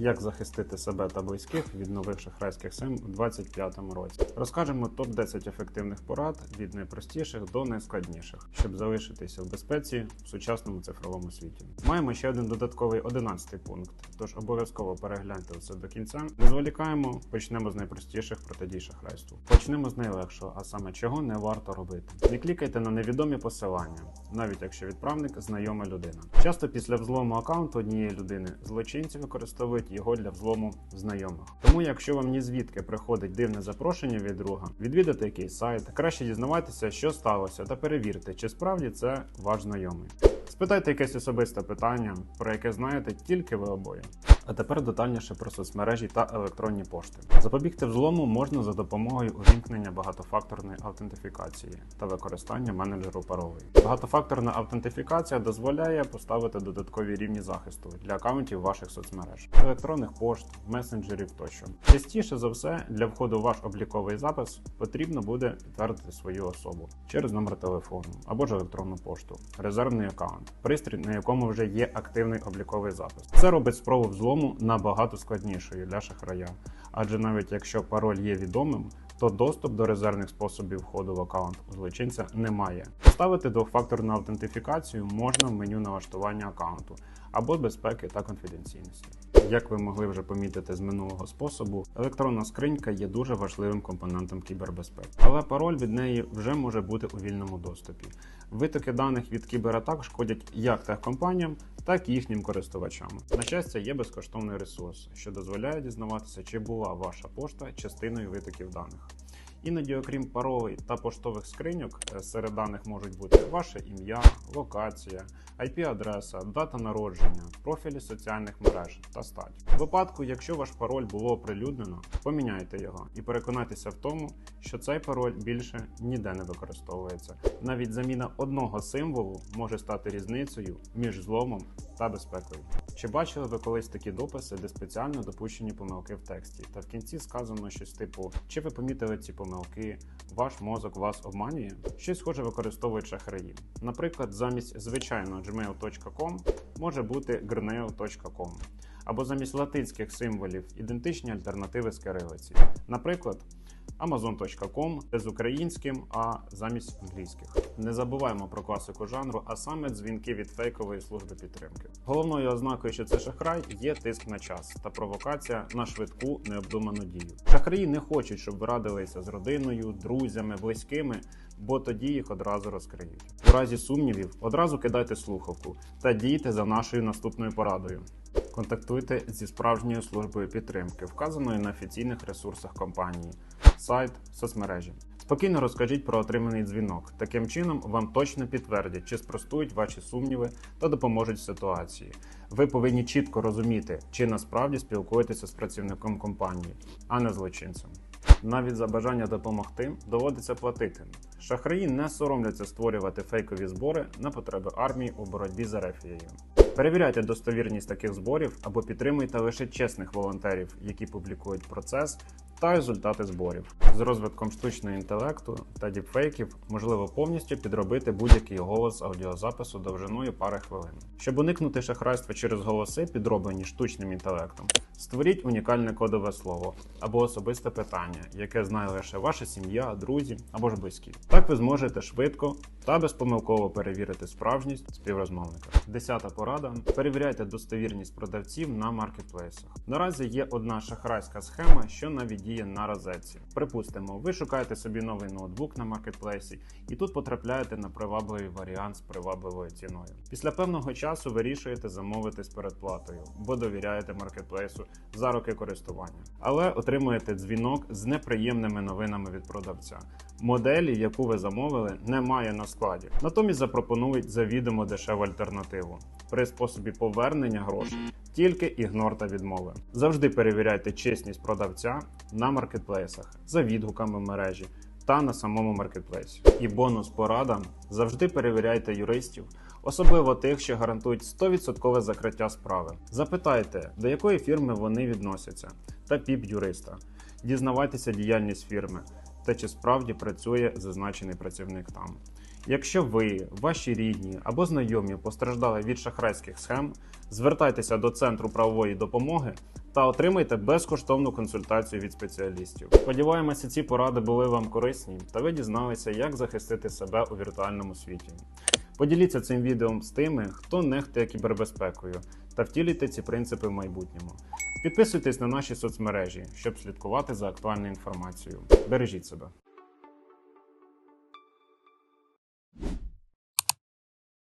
Як захистити себе та близьких від нових шахрайських схем у 2025 році? Розкажемо топ 10 ефективних порад від найпростіших до найскладніших, щоб залишитися в безпеці в сучасному цифровому світі. Маємо ще один додатковий 11 пункт, тож обов'язково перегляньте це до кінця. Не зволікаємо, почнемо з найпростіших протидій шахрайству. Почнемо з найлегшого, а саме чого не варто робити. Не клікайте на невідомі посилання, навіть якщо відправник знайома людина. Часто після взлому аккаунту однієї людини злочинці використовують його для взлому знайомих. Тому, якщо вам ні звідки приходить дивне запрошення від друга, відвідати якийсь сайт, краще дізнавайтеся, що сталося, та перевірте, чи справді це ваш знайомий. Спитайте якесь особисте питання, про яке знаєте тільки ви обоє. А тепер детальніше про соцмережі та електронні пошти. Запобігти взлому можна за допомогою увімкнення багатофакторної автентифікації та використання менеджеру паролей. Багатофакторна автентифікація дозволяє поставити додаткові рівні захисту для акаунтів ваших соцмереж, електронних пошт, месенджерів тощо. Частіше за все, для входу в ваш обліковий запис потрібно буде підтвердити свою особу через номер телефону або ж електронну пошту, резервний аккаунт, пристрій, на якому вже є активний обліковий запис. Це робить спробу взлому набагато складнішою для шахрая, адже навіть якщо пароль є відомим, то доступ до резервних способів входу в аккаунт у злочинця немає. Поставити двохфакторну автентифікацію можна в меню налаштування аккаунту або безпеки та конфіденційності. Як ви могли вже помітити з минулого способу, електронна скринька є дуже важливим компонентом кібербезпеки, але пароль від неї вже може бути у вільному доступі. Витоки даних від кібератак шкодять як техкомпаніям, так і їхнім користувачам. На щастя, є безкоштовний ресурс, що дозволяє дізнаватися, чи була ваша пошта частиною витоків даних. Іноді, окрім паролей та поштових скриньок, е, серед даних можуть бути ваше ім'я, локація, IP-адреса, дата народження, профілі соціальних мереж та стать. У випадку, якщо ваш пароль було оприлюднено, поміняйте його і переконайтеся в тому, що цей пароль більше ніде не використовується. Навіть заміна одного символу може стати різницею між зломом та безпекою. Чи бачили ви колись такі дописи, де спеціально допущені помилки в тексті, та в кінці сказано щось типу: чи ви помітили ці помилки, ваш мозок вас обманює? Щось схоже використовують шахраї. Наприклад, замість звичайного gmail.com може бути gmail.com. Або замість латинських символів ідентичні альтернативи з кирилиці. Наприклад, Amazon.com з українським, а замість англійських. Не забуваємо про класику жанру, а саме дзвінки від фейкової служби підтримки. Головною ознакою, що це шахрай, є тиск на час та провокація на швидку необдуману дію. Шахраї не хочуть, щоб ви радилися з родиною, друзями, близькими, бо тоді їх одразу розкриють. У разі сумнівів одразу кидайте слухавку та дійте за нашою наступною порадою. Контактуйте зі справжньою службою підтримки, вказаною на офіційних ресурсах компанії, сайт, соцмережі. Спокійно розкажіть про отриманий дзвінок. Таким чином вам точно підтвердять, чи спростують ваші сумніви та допоможуть ситуації. Ви повинні чітко розуміти, чи насправді спілкуєтеся з працівником компанії, а не злочинцем. Навіть за бажання допомогти доводиться платити. Шахраї не соромляться створювати фейкові збори на потреби армії у боротьбі з рефією. Перевіряйте достовірність таких зборів або підтримуйте лише чесних волонтерів, які публікують процес та результати зборів. З розвитком штучного інтелекту та діпфейків можливо повністю підробити будь-який голос аудіозапису довжиною пари хвилин. Щоб уникнути шахрайства через голоси, підроблені штучним інтелектом, створіть унікальне кодове слово або особисте питання, яке знає лише ваша сім'я, друзі або ж близькі. Так ви зможете швидко та безпомилково перевірити справжність співрозмовника. Десята порада: перевіряйте достовірність продавців на маркетплейсах. Наразі є одна шахрайська схема, що навіть діє на розетці. Припустимо, ви шукаєте собі новий ноутбук на маркетплейсі, і тут потрапляєте на привабливий варіант з привабливою ціною. Після певного часу вирішуєте замовити з передплатою, бо довіряєте маркетплейсу за роки користування, але отримуєте дзвінок з неприємними новинами від продавця. Моделі, яку ви замовили, немає на складі. Натомість запропонують завідомо дешеву альтернативу. При способі повернення грошей тільки ігнор та відмови. Завжди перевіряйте чесність продавця на маркетплейсах за відгуками мережі та на самому маркетплейсі. І бонус порада завжди перевіряйте юристів, особливо тих, що гарантують 100% закриття справи. Запитайте, до якої фірми вони відносяться, та піп юриста. Дізнавайтеся діяльність фірми та чи справді працює зазначений працівник там. Якщо ви, ваші рідні або знайомі постраждали від шахрайських схем, звертайтеся до центру правової допомоги та отримайте безкоштовну консультацію від спеціалістів. Сподіваємося, ці поради були вам корисні та ви дізналися, як захистити себе у віртуальному світі. Поділіться цим відео з тими, хто нехтує кібербезпекою, та втілюйте ці принципи в майбутньому. Підписуйтесь на наші соцмережі, щоб слідкувати за актуальною інформацією. Бережіть себе.